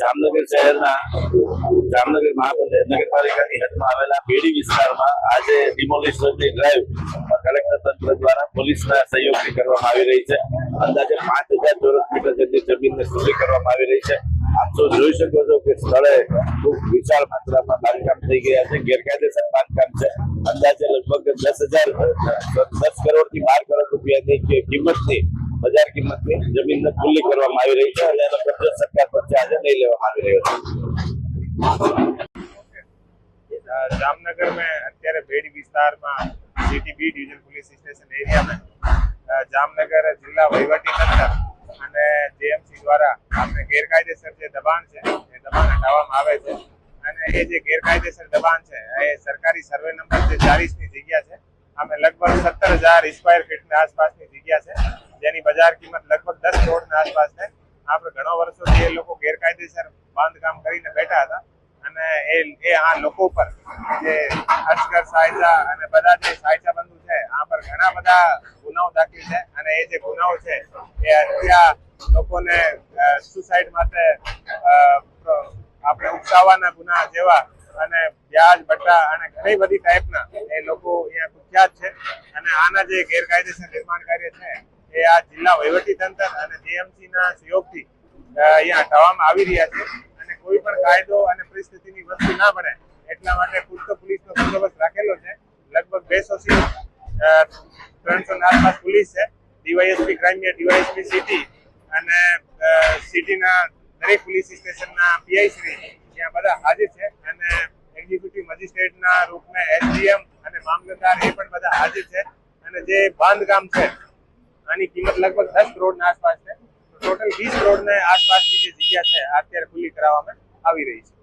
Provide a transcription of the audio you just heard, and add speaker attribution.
Speaker 1: જામનગર શહેરના, જામનગર નગરપાલિકાની હદમાં આવેલા બેડી વિસ્તારમાં આજે ડિમોલિશનની ડ્રાઈવ કલેક્ટર તંત્ર દ્વારા પોલીસના સહયોગથી કરવામાં આવી રહી છે. અંદાજે પાંચ હજાર ચોરસ મીટર જેટલી જમીનને ખુલ્લી કરવામાં આવી રહી છે. આપ તો જોઈ શકો છો કે સ્થળે ખૂબ વિશાળ માત્રામાં બાંધકામ થઈ ગયા છે. ગેરકાયદેસર બાંધકામ છે. અંદાજે લગભગ દસ હજાર, દસ કરોડથી બાર રૂપિયાની કિંમતની બજાર કિંમતની, જમીનને ખુલ્લી કરવામાં આવી રહી છે અને એનો ખર્ચો સરકાર પર આજે નહીં લેવામાં આવી રહ્યો છે.
Speaker 2: જામનગર મેં અત્યારે ભેડ વિસ્તારમાં city B division police station એરિયામાં જામનગર જિલ્લા વહીવટી તંત્ર અને જેએમસી દ્વારા આપણે ગેરકાયદેસર જે દબાણ છે, એ દબાણ હટાવવામાં આવે છે. અને એ જે ગેરકાયદેસર દબાણ છે, એ સરકારી સર્વે નંબર જે ચાલીસની જગ્યા છે અમે લગભગ સત્તર હજાર સ્ક્વેર ફીટની આસપાસની જગ્યા છે. જેની બજાર કિંમત લગભગ દસ કરોડની આસપાસ છે. આપણે ઘણા વર્ષોથી એ લોકો ગેરકાયદેસર બાંધકામ કરીને બેઠા હતા. અને એ એ આ લોકો પર જે અસ્કર સાયચા અને બધા જે સાયચા બંધુ છે, આ પર ઘણા બધા ગુનાઓ દાખલ છે. અને એ જે ગુનાઓ છે, એ હત્યા લોકોને સુસાઇડ માટે આપણે ઉકસાવવાના ગુના જેવા અને વ્યાજ બટ્ટા અને ઘણી બધી ટાઈપના એ લોકો અહીંયા કુખ્યાત છે. અને આના જે ગેરકાયદેસર નિર્માણ કાર્ય છે, એ આ જિલ્લા વહીવટી તંત્ર અને જીએમસી ના સહયોગથી અહીંયા હટાવવામાં આવી રહ્યા છે. અને કોઈ પણ કાયદો અને પરિસ્થિતિની વસ્તુ ના બને, એટલા માટે પૂરતો પોલીસનો બંદોબસ્ત રાખેલો છે. લગભગ બેસો થી ત્રણસો ના આસપાસ પોલીસ છે. ડીવાયએસપી ક્રાઇમ ડીવાયએસપી સિટી અને સિટીના દરેક પોલીસ સ્ટેશનના પીઆઈ શ્રી ત્યાં બધા હાજર છે. મેજિસ્ટ્રેટના રૂપમાં એસડીએમ અને મામલતદાર એ પણ બધા હાજર છે. અને જે બાંધકામ છે, આની કિંમત લગભગ દસ કરોડના આસપાસ છે. ટોટલ વીસ કરોડને આસપાસની જે જગ્યા છે અત્યારે ખુલ્લી કરાવવામાં આવી રહી છે.